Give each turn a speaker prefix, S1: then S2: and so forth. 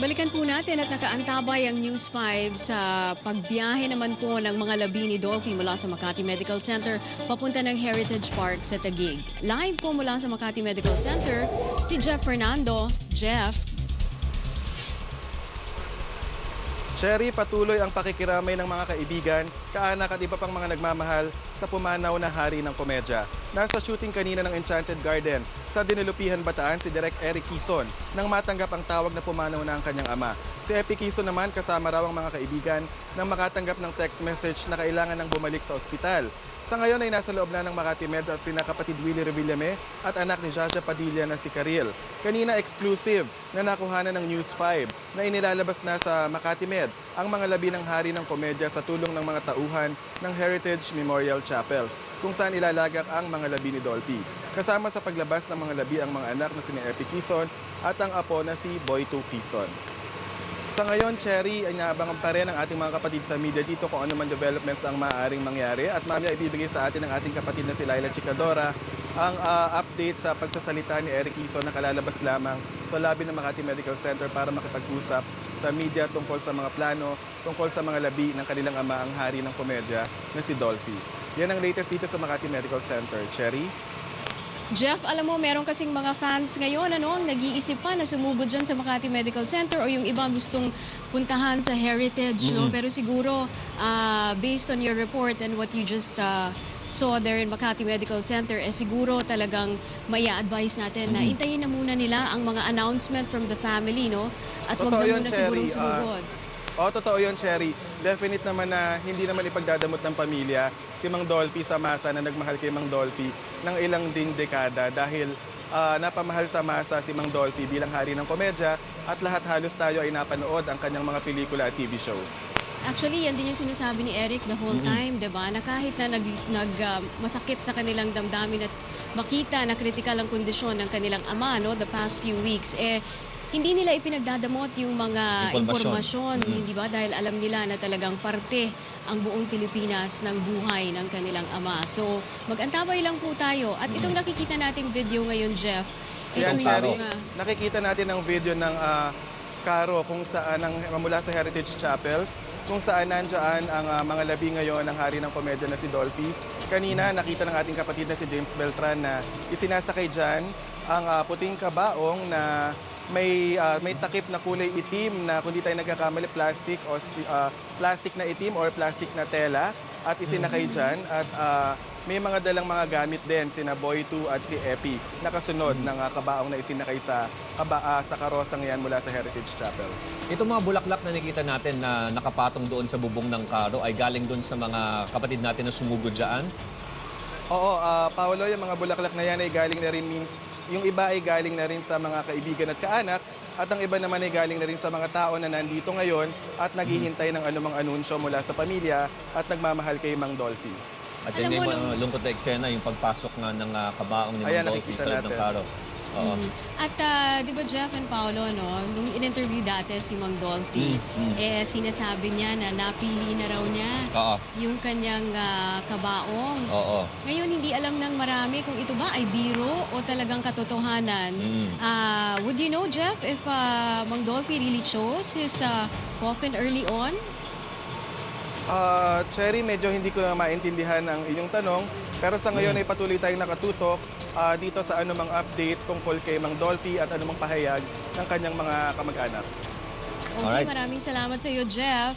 S1: Balikan po natin at nakaantabay ang News 5 sa pagbiyahe naman po ng mga labi ni Dolphy mula sa Makati Medical Center papunta ng Heritage Park sa Taguig. Live po mula sa Makati Medical Center, si Jeff Fernando. Jeff,
S2: Cherry, patuloy ang pakikiramay ng mga kaibigan, kaanak at iba pang mga nagmamahal sa pumanaw na hari ng komedya. Nasa shooting kanina ng Enchanted Garden sa Dinilupihan, Bataan si Direk Eric Kison nang matanggap ang tawag na pumanaw na ang kanyang ama. Si Epi Kison naman kasama raw ang mga kaibigan nang makatanggap ng text message na kailangan ng bumalik sa ospital. Sa ngayon ay nasa loob na ng Makati Meds at sina kapatid Willie Revillame at anak ni Jaja Padilla na si Karil. Kanina exclusive na nakuhanan ng News 5 na inilalabas na sa Makati Med ang mga labi ng hari ng komedya sa tulong ng mga tauhan ng Heritage Memorial Chapels kung saan ilalagak ang mga labi ni Dolphy. Kasama sa paglabas ng mga labi ang mga anak na si Epi Kison at ang apo na si Boy 2 Kison. Sa ngayon, Cherry, ay naabangan pa rin ang ating mga kapatid sa media dito kung ano man developments ang maaaring mangyari. At mamaya ibibigay sa atin ng ating kapatid na si Laila Chicadora ang ah, update sa pagsasalita ni Eric Ison na kalalabas lamang sa lobby ng Makati Medical Center para makipag-usap sa media tungkol sa mga plano, tungkol sa mga labi ng kanilang ama ang hari ng komedya na si Dolphy. Yan ang latest dito sa Makati Medical Center. Cherry?
S1: Jeff, alam mo, meron kasing mga fans ngayon ano, ang nag-iisip pa na sumugod dyan sa Makati Medical Center o yung iba gustong puntahan sa Heritage. No? Pero siguro, ah, based on your report and what you just ah, saw there in Makati Medical Center, eh siguro talagang may advice natin na intayin na muna nila ang mga announcement from the family, no? At wag
S2: Totoo
S1: na
S2: yun,
S1: muna sigurong
S2: Ah, Oo, totoo yun, Cherry. Definite naman na hindi naman ipagdadamot ng pamilya si Mang Dolphy sa masa na nagmahal kay Mang Dolphy ng ilang ding dekada dahil ah, napamahal sa masa si Mang Dolphy bilang hari ng komedya at lahat halos tayo ay napanood ang kanyang mga pelikula at TV shows.
S1: Actually, yan din yung sinasabi ni Eric the whole time, 'di ba? Na kahit na nag, nag ah, masakit sa kanilang damdamin at makita na kritikal ang kondisyon ng kanilang ama no the past few weeks eh hindi nila ipinagdadamot yung mga
S3: Impormasyon.
S1: impormasyon, hindi ba? Dahil alam nila na talagang parte ang buong Pilipinas ng buhay ng kanilang ama. So, mag-antabay lang po tayo. At itong nakikita nating video ngayon, Jeff,
S2: Yan,
S1: ito
S2: Cherry.
S1: yung,
S2: Nakikita natin ang video ng ah, karo kung saan ang mula sa Heritage Chapels kung saan nandyan ang ah, mga labi ngayon ng hari ng komedya na si Dolphy. Kanina nakita ng ating kapatid na si James Beltran na isinasakay dyan ang ah, puting kabaong na may ah, may takip na kulay itim na kung di tayo nagkakamali plastic o ah, plastic na itim or plastic na tela at isinakay dyan at ah, may mga dalang mga gamit din sina Boy 2 at si Epi nakasunod ng ah, kabaong na isinakay sa kaba, ah, sa karosang yan mula sa Heritage Chapels.
S3: Itong mga bulaklak na nakikita natin na nakapatong doon sa bubong ng karo ay galing doon sa mga kapatid natin na sumugod dyan.
S2: Oo, ah, Paolo, yung mga bulaklak na yan ay galing na rin means yung iba ay galing na rin sa mga kaibigan at kaanak at ang iba naman ay galing na rin sa mga tao na nandito ngayon at naghihintay ng anumang anunsyo mula sa pamilya at nagmamahal kay Mang Dolphy.
S3: At
S1: Alam
S3: yan
S1: mo,
S3: yung
S1: nung-
S3: lungkot na eksena, yung pagpasok nga ng ah, kabaong ni
S2: Ayan,
S3: Mang Dolphy
S2: nakikita
S3: sa loob ng
S2: natin.
S3: karo. Oo.
S1: At ah, di ba Jeff and Paolo, no, nung in-interview dati si Mang Dolphy, eh sinasabi niya na napili na raw niya
S3: Oo.
S1: yung kanyang ah, kabaong.
S3: Oo.
S1: Ngayon, hindi alam ng marami kung ito ba ay biro o talagang katotohanan. Ah, would you know, Jeff, if ah, Mang Dolphy really chose his ah, coffin early on?
S2: Ah, Cherry, medyo hindi ko na maintindihan ang inyong tanong. Pero sa ngayon ay patuloy tayong nakatutok ah, dito sa anumang update tungkol kay Mang Dolphy at anumang pahayag ng kanyang mga kamag-anak.
S1: Okay,
S3: Alright.
S1: maraming salamat sa iyo, Jeff.